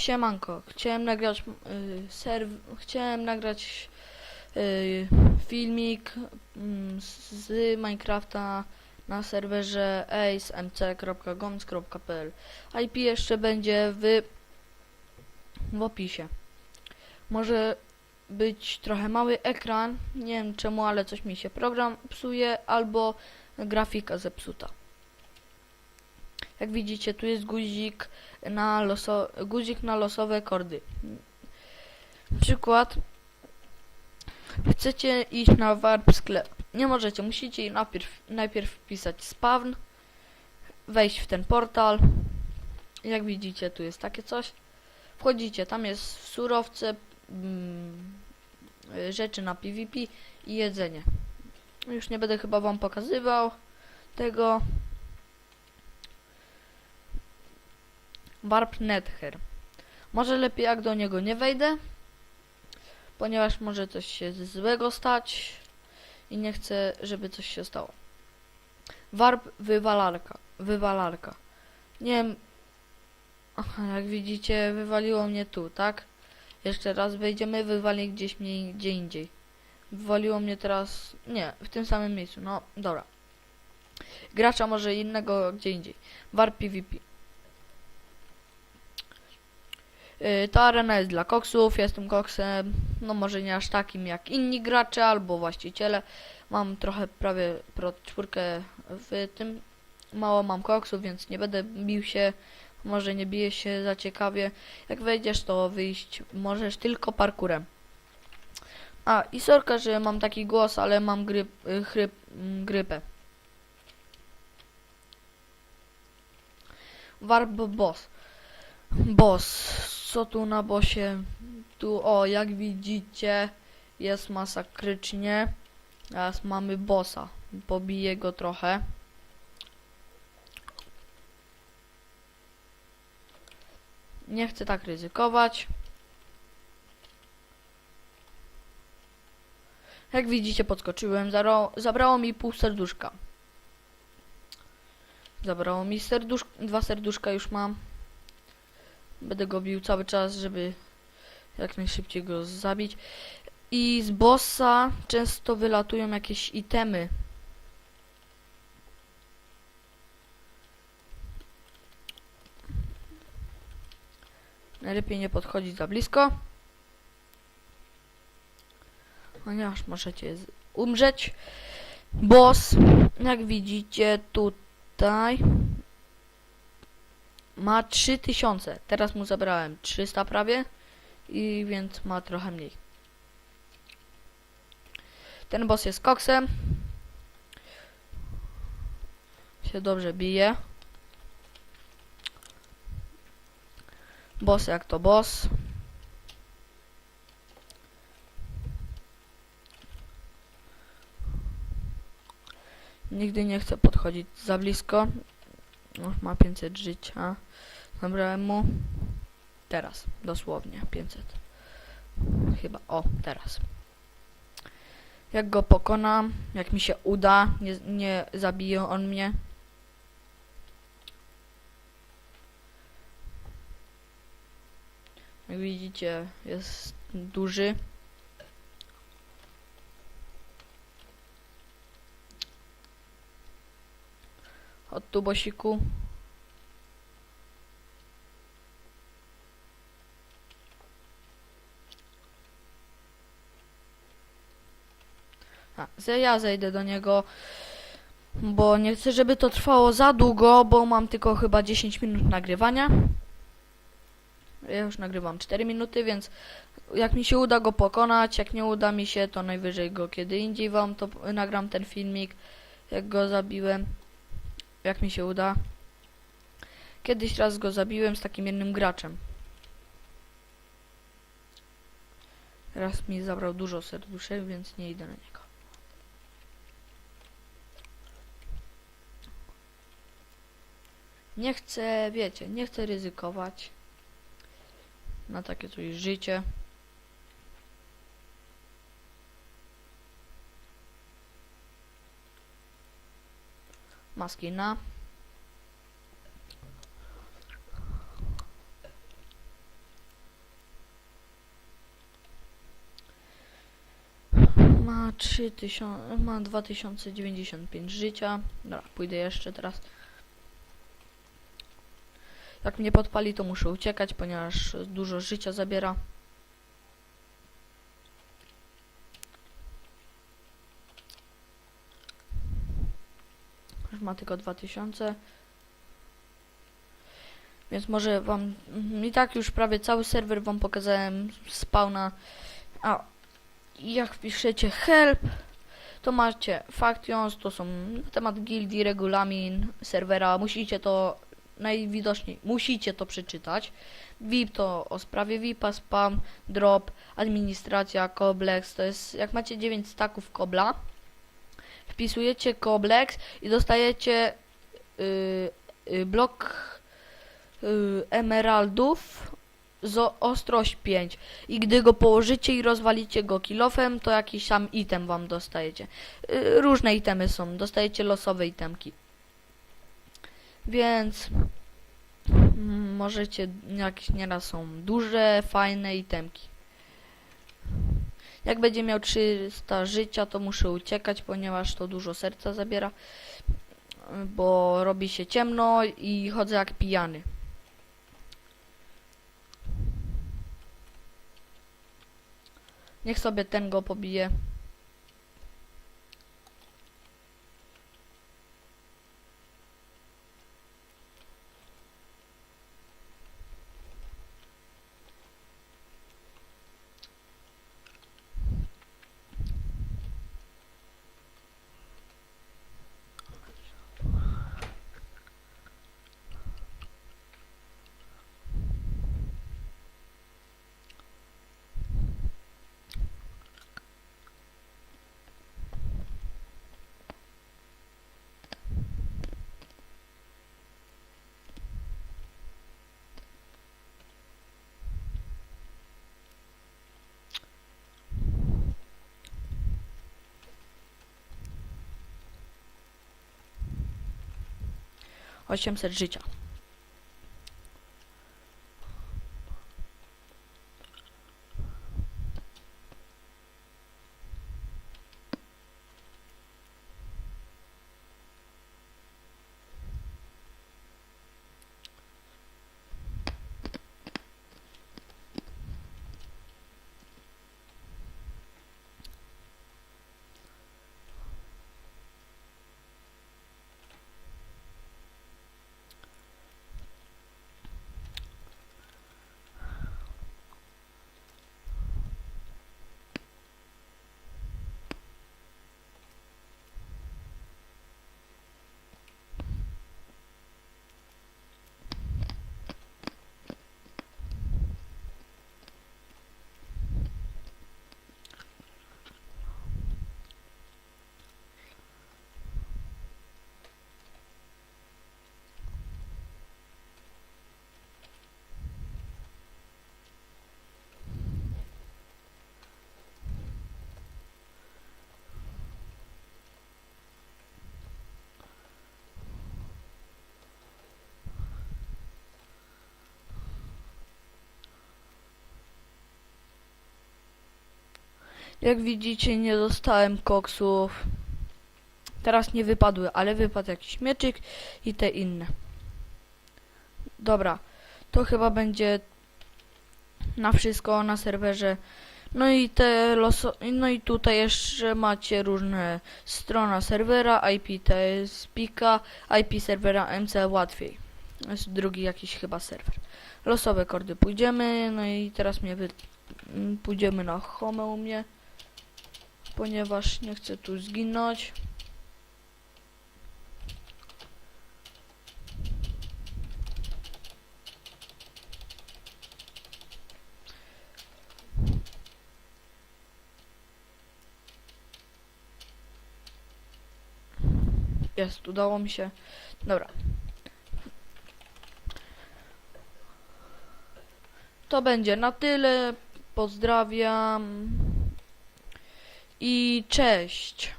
Siemanko, chciałem nagrać y, serw, chciałem nagrać y, filmik z, z Minecrafta na serwerze acemc.goms.pl IP jeszcze będzie w, w opisie. Może być trochę mały ekran, nie wiem czemu, ale coś mi się program psuje albo grafika zepsuta. Jak widzicie, tu jest guzik na, loso guzik na losowe kordy. Przykład. Chcecie iść na warp sklep. Nie możecie, musicie najpierw, najpierw wpisać spawn, wejść w ten portal. Jak widzicie, tu jest takie coś. Wchodzicie, tam jest surowce, mm, rzeczy na PvP i jedzenie. Już nie będę chyba wam pokazywał tego. Warp Nether. Może lepiej jak do niego nie wejdę, ponieważ może coś się złego stać i nie chcę, żeby coś się stało. Warp wywalarka. Wywalarka. Nie wiem. Aha, jak widzicie, wywaliło mnie tu, tak? Jeszcze raz wejdziemy, wywali gdzieś mnie gdzie indziej. Wywaliło mnie teraz. Nie, w tym samym miejscu. No, dobra. Gracza może innego gdzie indziej. Warp PvP. Yy, Ta arena jest dla koksów, jestem koksem, no może nie aż takim jak inni gracze albo właściciele. Mam trochę prawie pro czwórkę w tym, mało mam koksów, więc nie będę bił się, może nie biję się za ciekawie. Jak wejdziesz to wyjść możesz tylko parkurem. A i sorka, że mam taki głos, ale mam gryp, y, chryp, mm, grypę. Warp boss. Boss. Co tu na bosie? Tu o, jak widzicie, jest masakrycznie. Teraz mamy bossa. Pobiję go trochę. Nie chcę tak ryzykować. Jak widzicie, podskoczyłem. Zabrało mi pół serduszka. Zabrało mi serdusz dwa serduszka już mam. Będę go bił cały czas, żeby jak najszybciej go zabić. I z bossa często wylatują jakieś itemy. Najlepiej nie podchodzić za blisko. Ponieważ możecie z- umrzeć. Boss, jak widzicie tutaj, ma 3000. Teraz mu zabrałem 300 prawie i więc ma trochę mniej. Ten boss jest koksem. Się dobrze bije. Boss jak to boss. Nigdy nie chcę podchodzić za blisko. Ma 500 życia. Zabrałem mu. Teraz, dosłownie 500. Chyba, o, teraz. Jak go pokonam, jak mi się uda, nie, nie zabije on mnie. Jak widzicie, jest duży. Od tu bosiku. A, ja zejdę do niego, bo nie chcę, żeby to trwało za długo, bo mam tylko chyba 10 minut nagrywania. Ja już nagrywam 4 minuty, więc jak mi się uda go pokonać, jak nie uda mi się, to najwyżej go kiedy indziej wam to nagram ten filmik, jak go zabiłem, jak mi się uda. Kiedyś raz go zabiłem z takim jednym graczem. Teraz mi zabrał dużo serduszek, więc nie idę na niego. Nie chcę, wiecie, nie chcę ryzykować na takie coś życie. maski na. Ma 3000, ma 2095 życia. Dobra, pójdę jeszcze teraz. Jak mnie podpali, to muszę uciekać, ponieważ dużo życia zabiera. Ma tylko 2000. Więc może wam... mhm, I tak już prawie cały serwer wam pokazałem spawna. A jak wpiszecie help, to macie factions, to są na temat gildii, regulamin serwera. Musicie to najwidoczniej, musicie to przeczytać. VIP to o sprawie VIPa, spam, drop, administracja, Koblex, to jest, jak macie 9 staków Kobla, wpisujecie Koblex i dostajecie y, y, blok y, emeraldów z ostrość 5 i gdy go położycie i rozwalicie go kilofem, to jakiś sam item wam dostajecie. Różne itemy są, dostajecie losowe itemki. Więc mm, możecie, jakieś nieraz są duże, fajne itemki. Jak będzie miał 300 życia, to muszę uciekać, ponieważ to dużo serca zabiera, bo robi się ciemno i chodzę jak pijany. Niech sobie ten go pobije. Osiemset życia. Jak widzicie, nie dostałem koksów. Teraz nie wypadły, ale wypadł jakiś mieczyk i te inne. Dobra, to chyba będzie na wszystko na serwerze. No i te loso... No i tutaj jeszcze macie różne strona serwera, IP to jest Pika, IP serwera MC łatwiej. To jest drugi jakiś chyba serwer. Losowe kordy pójdziemy, no i teraz mnie wy... pójdziemy na home u mnie ponieważ nie chcę tu zginąć. Jest, udało mi się. Dobra. To będzie na tyle. Pozdrawiam. I cześć.